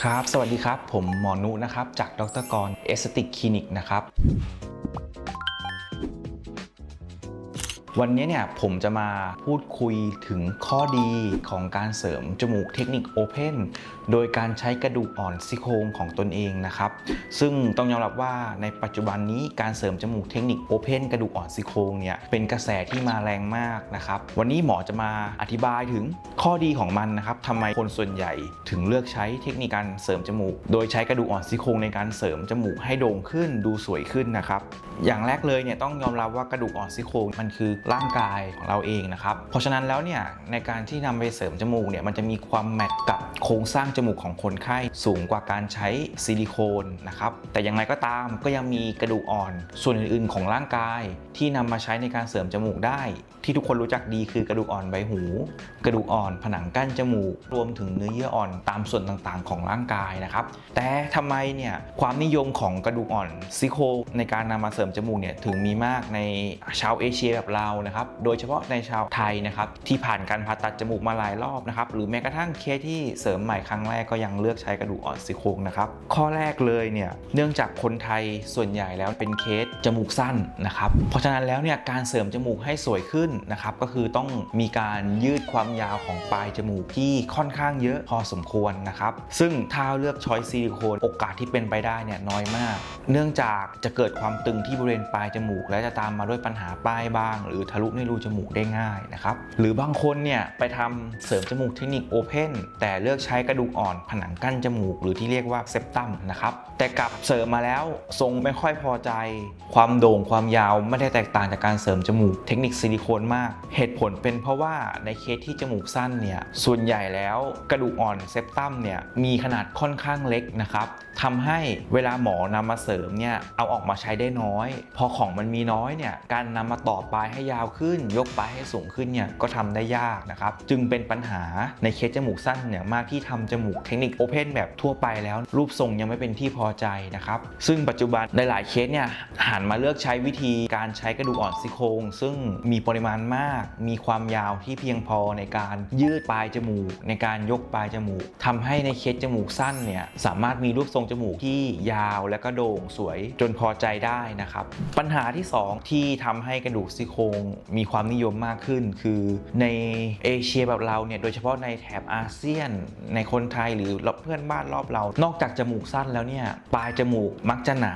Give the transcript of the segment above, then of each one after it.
ครับ สวัสดีครับ ผมหมอนุนะครับ จากดรกรเอสติกคลินิกนะครับ วันนี้เนี่ยผมจะมาพูดคุยถึงข้อดีของการเสริมจมูกเทคนิคโอเพนโดยการใช้กระดูกอ่อนซี่โครงของตนเองนะครับ ซึ่งต้องยอมรับว่าในปัจจุบันนี้การเสริมจมูกเทคนิคโอเพนกระดูกอ่อนซี่โครงเนี่ยเป็นกระแสที่มาแรงมากนะครับ วันนี้หมอจะมาอธิบายถึงข้อดีของมันนะครับทำไมคนส่วนใหญ่ถึงเลือกใช้เทคนิคการเสริมจมูก โดยใช้กระดูกอ่อนซี่โครงในการเสริมจมูกให้โด่งขึ้นดูสวยขึ้นนะครับ อย่างแรกเลยเนี่ยต้องยอมรับว่ากระดูกอ่อนซี่โครงมันคือร่างกายของเราเองนะครับ เพราะฉะนั้นแล้วเนี่ยในการที่นำไปเสริมจมูกเนี่ยมันจะมีความแมทกับโครงสร้างจมูกของคนไข้สูงกว่าการใช้ซิลิโคนนะครับแต่อย่างไรก็ตามก็ยังมีกระดูกอ่อน ส่วนอื่นๆของร่างกาย ที่นำมาใช้ในการเสริมจมูกได้ ที่ทุกคนรู้จักดีคือกระดูกอ่อนใบหู กระดูกอ่อนผนังกั้นจมูก รวมถึงเนื้อเยื่ออ่อนตามส่วนต่างๆ ของร่างกายนะครับแต่ทำไมเนี่ยความนิยมของกระดูกอ่อนซิโค ในการนำมาเสริมจมูกเนี่ยถึงมีมากในชาวเอเชียแบบเรานะครับ โดยเฉพาะในชาวไทยนะครับที่ผ่านการผ่าตัดจมูกมาหลายรอบนะครับ หรือแม้กระทั่งเคสที่เสริมใหม่ครั้งแรกก็ยังเลือกใช้กระดูกอ่อนซิโครงนะครับ ข้อแรกเลยเนี่ย เนื่องจากคนไทยส่วนใหญ่แล้วเป็นเคสจมูกสั้นนะครับ เพราะฉะนั้นแล้วเนี่ยการเสริมจมูกให้สวยขึ้นนะครับ ก็คือต้องมีการยืดความยาวของปลายจมูกที่ค่อนข้างเยอะพอสมควรนะครับ ซึ่งถ้าเลือกช้อยซิลิโคนโอกาสที่เป็นไปได้เนี่ยน้อยมาก เนื่องจากจะเกิดความตึงที่บริเวณปลายจมูก และจะตามมาด้วยปัญหาป้ายบ้าง หรือทะลุในรูจมูกได้ง่ายนะครับ หรือบางคนเนี่ยไปทำเสริมจมูกเทคนิคโอเพนแต่เลือกใช้กระดูกอ่อนผนังกั้นจมูก หรือที่เรียกว่าเซปตัมนะครับแต่กลับเสริมมาแล้วทรงไม่ค่อยพอใจ ความโด่งความยาวไม่ได้แตกต่างจากการเสริมจมูกเทคนิคซิลิโคนมาก เหตุผลเป็นเพราะว่าในเคสที่จมูกสั้นเนี่ยส่วนใหญ่แล้วกระดูกอ่อนเซปตัมเนี่ยมีขนาดค่อนข้างเล็กนะครับทำให้เวลาหมอนำมาเสริมเนี่ยเอาออกมาใช้ได้น้อย พอของมันมีน้อยเนี่ยการนำมาต่อปลายให้ยาวขึ้น ยกปลายให้สูงขึ้นเนี่ยก็ทำได้ยากนะครับ จึงเป็นปัญหาในเคสจมูกสั้นเนี่ยมากที่ทำจมูกเทคนิคโอเพนแบบทั่วไปแล้ว รูปทรงยังไม่เป็นที่พอใจนะครับ ซึ่งปัจจุบันในหลายเคสเนี่ยหันมาเลือกใช้วิธีการใช้กระดูกอ่อนซี่โครงซึ่งมีปริมาณมาก มีความยาวที่เพียงพอในการยืดปลายจมูก ในการยกปลายจมูกทำให้ในเคสจมูกสั้นเนี่ยสามารถมีรูปทรงจมูกที่ยาวและก็โด่งสวยจนพอใจได้นะครับ ปัญหาที่ 2 ที่ทำให้กระดูกซี่โครงมีความนิยมมากขึ้น คือในเอเชียแบบเราเนี่ยโดยเฉพาะในแถบอาเซียน ในคนไทยหรือเพื่อนบ้านรอบเรา นอกจากจมูกสั้นแล้วเนี่ยปลายจมูกมักจะหนา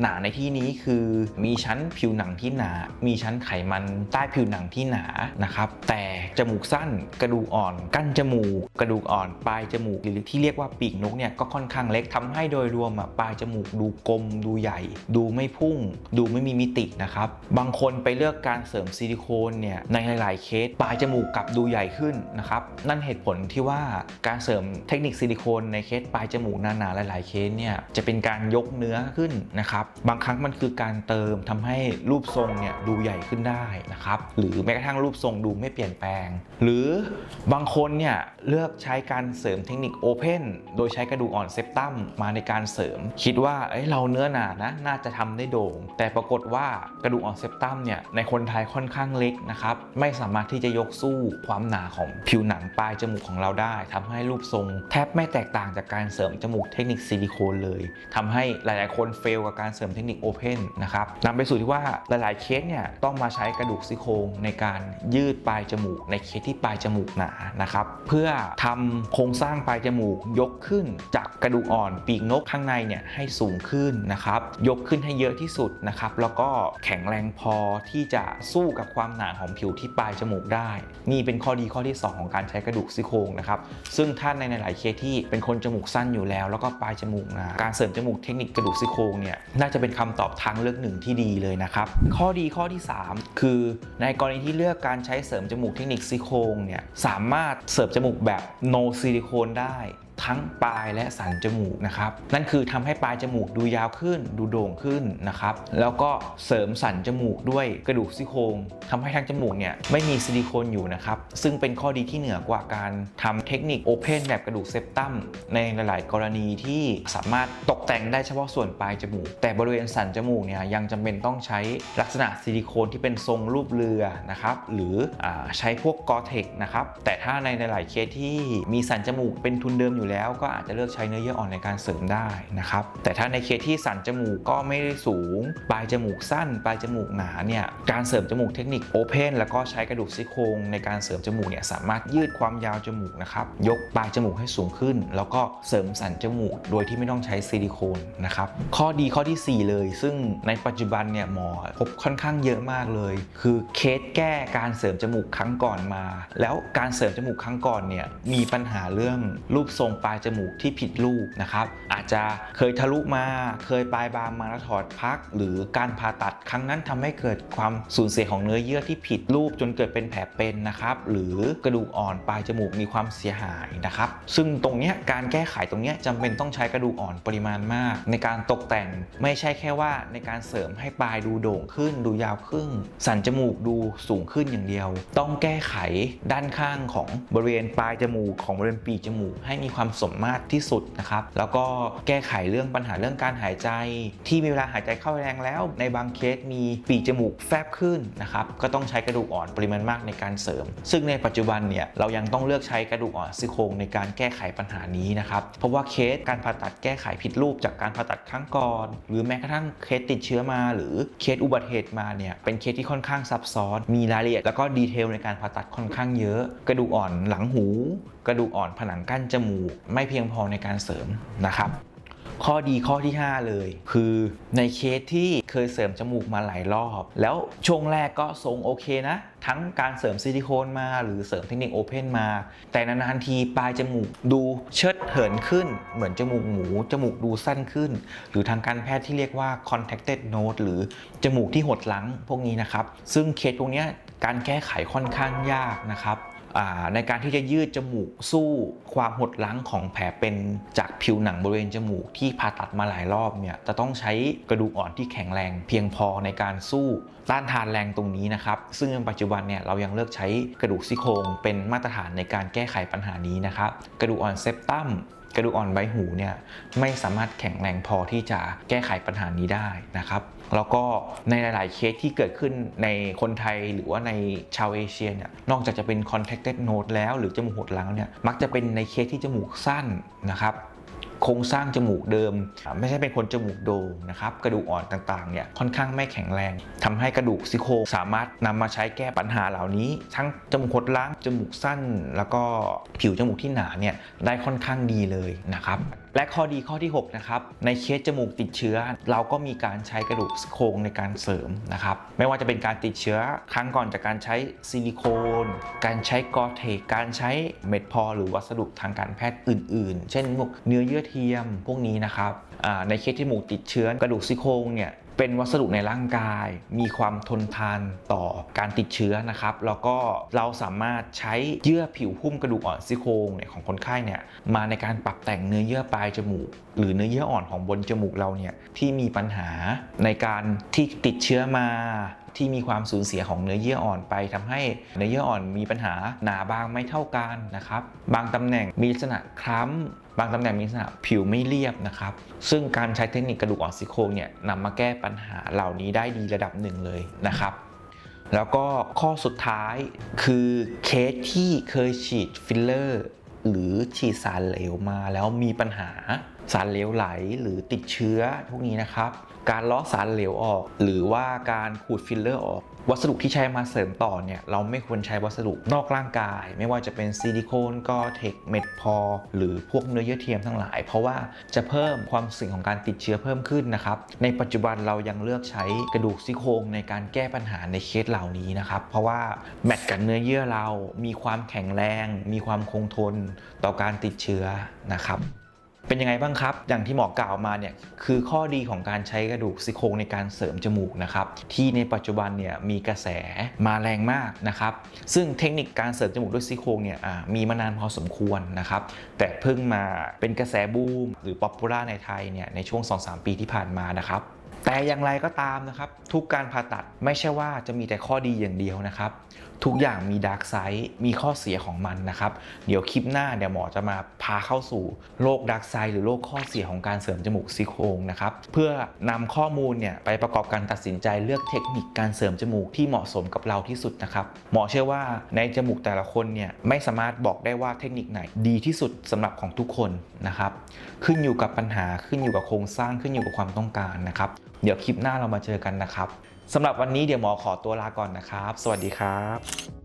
หนาในที่นี้คือมีชั้นผิวหนังที่หนา มีชั้นไขมันใต้ผิวหนังที่หนานะครับแต่จมูกสั้นกระดูกอ่อน กั้นจมูก กระดูกอ่อนปลายจมูกหรือที่เรียกว่าปีกนกเนี่ยก็ค่อนข้างเล็กทำให้โดยรวมอะปลายจมูกดูกลมดูใหญ่ ดูไม่พุ่ง ดูไม่มีมิตินะครับบางคนไปเลือกการเสริมซิลิโคนเนี่ยในหลาย ๆ เคสปลายจมูกกลับดูใหญ่ขึ้นนะครับนั่นเหตุผลที่ว่าการเสริมเทคนิคซิลิโคนในเคสปลายจมูกหนาๆหลาย ๆ เคสเนี่ยจะเป็นการยกเนื้อขึ้นนะครับบางครั้งมันคือการเติมทำให้รูปทรงเนี่ยดูใหญ่ขึ้นได้นะครับหรือแม้กระทั่งรูปทรงดูไม่เปลี่ยนแปลง หรือบางคนเนี่ยเลือกใช้การเสริมเทคนิคโอเพนโดยใช้กระดูกอ่อนเซปตัมมาในการเสริม คิดว่าเอ้ยเราเนื้อหนานะน่าจะทำได้โด่ง แต่ปรากฏว่ากระดูกอ่อนเซปตัมเนี่ยในคนไทยค่อนข้างเล็กนะครับ ไม่สามารถที่จะยกสู้ความหนาของผิวหนังปลายจมูกของเราได้ทำให้รูปทรงแทบไม่แตกต่างจากการเสริมจมูกเทคนิคซิลิโคนเลยทำให้หลาย ๆ คนเฟลกับการเสริมเทคนิคโอเพนนะครับนำไปสู่ที่ว่าหลาย ๆ เคสเนี่ยต้องมาใช้กระดูกซี่โครงในการยืดปลายจมูก ในเคสที่ปลายจมูกหนานะครับเพื่อทำโครงสร้างปลายจมูกยกขึ้นจากกระดูกอ่อนปีกนกข้างในเนี่ยให้สูงขึ้นนะครับยกขึ้นให้เยอะที่สุดนะครับแล้วก็แข็งแรงพอที่จะสู้กับความหนาของผิวที่ปลายจมูกได้ นี่เป็นข้อดีข้อที่ 2 ของการใช้กระดูกซี่โครงนะครับ ซึ่งท่านในหลายเคสที่เป็นคนจมูกสั้นอยู่แล้ว แล้วก็ปลายจมูกหนาการเสริมจมูกเทคนิคกระดูกซี่โครงเนี่ยน่าจะเป็นคำตอบทางเลือกหนึ่งที่ดีเลยนะครับข้อดีข้อที่ 3 คือในกรณีที่เลือกการใช้เสริมจมูกเทคนิคซี่โครงเนี่ยสามารถเสริมจมูกแบบ no ซิลิโคนได้ ทั้งปลายและสันจมูกนะครับ นั่นคือทำให้ปลายจมูกดูยาวขึ้น ดูโด่งขึ้นนะครับ แล้วก็เสริมสันจมูกด้วยกระดูกซี่โครงทำให้ทางจมูกเนี่ยไม่มีซิลิโคนอยู่นะครับ ซึ่งเป็นข้อดีที่เหนือกว่าการทำเทคนิคโอเพนแบบกระดูกเซปตัมในหลาย ๆ กรณีที่สามารถตกแต่งได้เฉพาะส่วนปลายจมูก แต่บริเวณสันจมูกเนี่ยยังจำเป็นต้องใช้ลักษณะซิลิโคนที่เป็นทรงรูปเรือนะครับหรืออใช้พวกกอเทคนะครับแต่ถ้าในหลายๆเคสที่มีสันจมูกเป็นทุนเดิมอยู่แล้วแล้วก็อาจจะเลือกใช้เนื้อเยื่ออ่อนในการเสริมได้นะครับ แต่ถ้าในเคสที่สันจมูกก็ไม่ได้สูง ปลายจมูกสั้น ปลายจมูกหนาเนี่ย การเสริมจมูกเทคนิคโอเพนแล้วก็ใช้กระดูกซี่โครงในการเสริมจมูกเนี่ยสามารถยืดความยาวจมูกนะครับ ยกปลายจมูกให้สูงขึ้น แล้วก็เสริมสันจมูกโดยที่ไม่ต้องใช้ซิลิโคนนะครับ ข้อดีข้อทีสี่4 เลย ซึ่งในปัจจุบันเนี่ยหมอพบค่อนข้างเยอะมากเลย คือเคสแก้การเสริมจมูกครั้งก่อนมา แล้วการเสริมจมูกครั้งก่อนเนี่ยมีปัญหาเรื่องรูปทรงปลายจมูกที่ผิดรูปนะครับอาจจะเคยทะลุมาเคยปลายบางมาแล้วถอดพัก หรือการผ่าตัดครั้งนั้นทำให้เกิดความสูญเสียของเนื้อเยื่อที่ผิดรูปจนเกิดเป็นแผลเป็นนะครับหรือกระดูกอ่อนปลายจมูกมีความเสียหายนะครับซึ่งตรงเนี้ยการแก้ไขตรงเนี้ยจำเป็นต้องใช้กระดูกอ่อนปริมาณมาก ในการตกแต่งไม่ใช่แค่ว่าในการเสริมให้ปลายดูโด่งขึ้น ดูยาวขึ้น สันจมูกดูสูงขึ้นอย่างเดียว ต้องแก้ไขด้านข้างของบริเวณปลายจมูกของบริเวณปีจมูกให้มีความสมมาตรที่สุดนะครับ แล้วก็แก้ไขเรื่องปัญหาเรื่องการหายใจ ที่มีเวลาหายใจเข้าแรงแล้ว ในบางเคสมีปีกจมูกแฟบขึ้นนะครับ ก็ต้องใช้กระดูกอ่อนปริมาณมากในการเสริม ซึ่งในปัจจุบันเนี่ยเรายังต้องเลือกใช้กระดูกอ่อนซี่โครงในการแก้ไขปัญหานี้นะครับ เพราะว่าเคสการผ่าตัดแก้ไขผิดรูปจากการผ่าตัดครั้งก่อน หรือแม้กระทั่งเคสติดเชื้อมา หรือเคสอุบัติเหตุมาเนี่ยเป็นเคสที่ค่อนข้างซับซ้อน มีรายละเอียดแล้วก็ดีเทลในการผ่าตัดค่อนข้างเยอะ กระดูกอ่อนหลังหู กระดูกอ่อนผนังกั้นจมูกไม่เพียงพอในการเสริมนะครับ ข้อดีข้อที่ 5 เลย คือในเคสที่เคยเสริมจมูกมาหลายรอบ แล้วช่วงแรกก็ทรงโอเคนะ ทั้งการเสริมซิลิโคนมาหรือเสริมเทคนิคโอเพนมา แต่นานๆทีปลายจมูกดูเชิดเหินขึ้น เหมือนจมูกหมู จมูกดูสั้นขึ้น หรือทางการแพทย์ที่เรียกว่า contacted nose หรือจมูกที่หดหลังพวกนี้นะครับ ซึ่งเคสพวกนี้การแก้ไขค่อนข้างยากนะครับ ในการที่จะยืดจมูกสู้ความหดลังของแผลเป็นจากผิวหนังบริเวณจมูกที่ผ่าตัดมาหลายรอบเนี่ยจะต้องใช้กระดูกอ่อนที่แข็งแรง เพียงพอในการสู้ต้านทานแรงตรงนี้นะครับ ซึ่งในปัจจุบันเนี่ยเรายังเลือกใช้กระดูกซี่โครงเป็นมาตรฐานในการแก้ไขปัญหานี้นะครับ กระดูกอ่อนเซปตัมกระดูกอ่อนใบหูเนี่ยไม่สามารถแข็งแรงพอที่จะแก้ไขปัญหานี้ได้นะครับ แล้วก็ในหลาย ๆ เคสที่เกิดขึ้นในคนไทยหรือว่าในชาวเอเชียเนี่ยนอกจากจะเป็น contacted node แล้วหรือจมูกหดหลังเนี่ยมักจะเป็นในเคสที่จมูกสั้นนะครับโครงสร้างจมูกเดิม ไม่ใช่เป็นคนจมูกโด่งนะครับกระดูกอ่อนต่างๆเนี่ยค่อนข้างไม่แข็งแรงทำให้กระดูกซี่โครงสามารถนำมาใช้แก้ปัญหาเหล่านี้ ทั้งจมูกหดล้างจมูกสั้น แล้วก็ผิวจมูกที่หนาเนี่ยได้ค่อนข้างดีเลยนะครับ และข้อดีข้อที่ 6 นะครับ ในเคสจมูกติดเชื้อ เราก็มีการใช้กระดูกโครงในการเสริมนะครับ ไม่ว่าจะเป็นการติดเชื้อครั้งก่อนจากการใช้ซิลิโคน การใช้กอเทกการใช้เม็ดพอหรือวัสดุทางการแพทย์อื่น ๆ เช่นพวกเนื้อเยื่อเทียมพวกนี้นะครับในเคสที่จมูกติดเชื้อกระดูกซี่โครงเนี่ย เป็นวัสดุในร่างกาย มีความทนทานต่อการติดเชื้อนะครับ แล้วก็เราสามารถใช้เยื่อผิวหุ้มกระดูกอ่อนซี่โครงเนี่ยของคนไข้เนี่ยมาในการปรับแต่งเนื้อเยื่อปลายจมูก หรือเนื้อเยื่ออ่อนของบนจมูกเราเนี่ยที่มีปัญหาในการที่ติดเชื้อมา ที่มีความสูญเสียของเนื้อเยื่ออ่อนไปทำให้เนื้อเยื่ออ่อนมีปัญหาหนาบางไม่เท่ากันนะครับ บางตำแหน่งมีลักษณะคล้ำบางตำแหน่งมีลักษณะผิวไม่เรียบนะครับ ซึ่งการใช้เทคนิคกระดูกอ่อนซี่โครงเนี่ยนำมาแก้ปัญหาเหล่านี้ได้ดีระดับหนึ่งเลยนะครับแล้วก็ข้อสุดท้ายคือเคสที่เคยฉีดฟิลเลอร์ หรือฉีดสารเหลวมาแล้วมีปัญหาสารเหลวไหลหรือติดเชื้อพวกนี้นะครับ การล้อสารเหลวออก หรือว่าการขูดฟิลเลอร์ออก วัสดุที่ใช้มาเสริมต่อเนี่ย เราไม่ควรใช้วัสดุนอกร่างกาย ไม่ว่าจะเป็นซิลิโคนกอเทคเม็ดพอ หรือพวกเนื้อเยื่อเทียมทั้งหลาย เพราะว่าจะเพิ่มความเสี่ยงของการติดเชื้อเพิ่มขึ้นนะครับ ในปัจจุบันเรายังเลือกใช้กระดูกซี่โครงในการแก้ปัญหาในเคสเหล่านี้นะครับ เพราะว่าแมทกับเนื้อเยื่อเรามีความแข็งแรง มีความคงทนต่อการติดเชื้อนะครับ เป็นยังไงบ้างครับ อย่างที่หมอกล่าวมาเนี่ยคือข้อดีของการใช้กระดูกซี่โครงในการเสริมจมูกนะครับที่ในปัจจุบันเนี่ยมีกระแสมาแรงมากนะครับซึ่งเทคนิคการเสริมจมูกด้วยซี่โครงเนี่ยมีมานานพอสมควรนะครับแต่เพิ่งมาเป็นกระแสบูม หรือป๊อปปูล่าในไทยเนี่ยในช่วง 2-3 ปีที่ผ่านมานะครับแต่อย่างไรก็ตามนะครับ ทุกการผ่าตัดไม่ใช่ว่าจะมีแต่ข้อดีอย่างเดียวนะครับทุกอย่างมีดาร์กไซด์มีข้อเสียของมันนะครับ เดี๋ยวคลิปหน้าเดี๋ยวหมอจะมาพาเข้าสู่โรคดาร์กไซด์หรือโรคข้อเสียของการเสริมจมูกซี่โครงนะครับ เพื่อนำข้อมูลเนี่ยไปประกอบการตัดสินใจเลือกเทคนิคการเสริมจมูกที่เหมาะสมกับเราที่สุดนะครับ หมอเชื่อว่าในจมูกแต่ละคนเนี่ยไม่สามารถบอกได้ว่าเทคนิคไหนดีที่สุดสำหรับของทุกคนนะครับ ขึ้นอยู่กับปัญหาขึ้นอยู่กับโครงสร้างขึ้นอยู่กับความต้องการนะครับ เดี๋ยวคลิปหน้าเรามาเจอกันนะครับ สำหรับวันนี้เดี๋ยวหมอขอตัวลาก่อนนะครับ สวัสดีครับ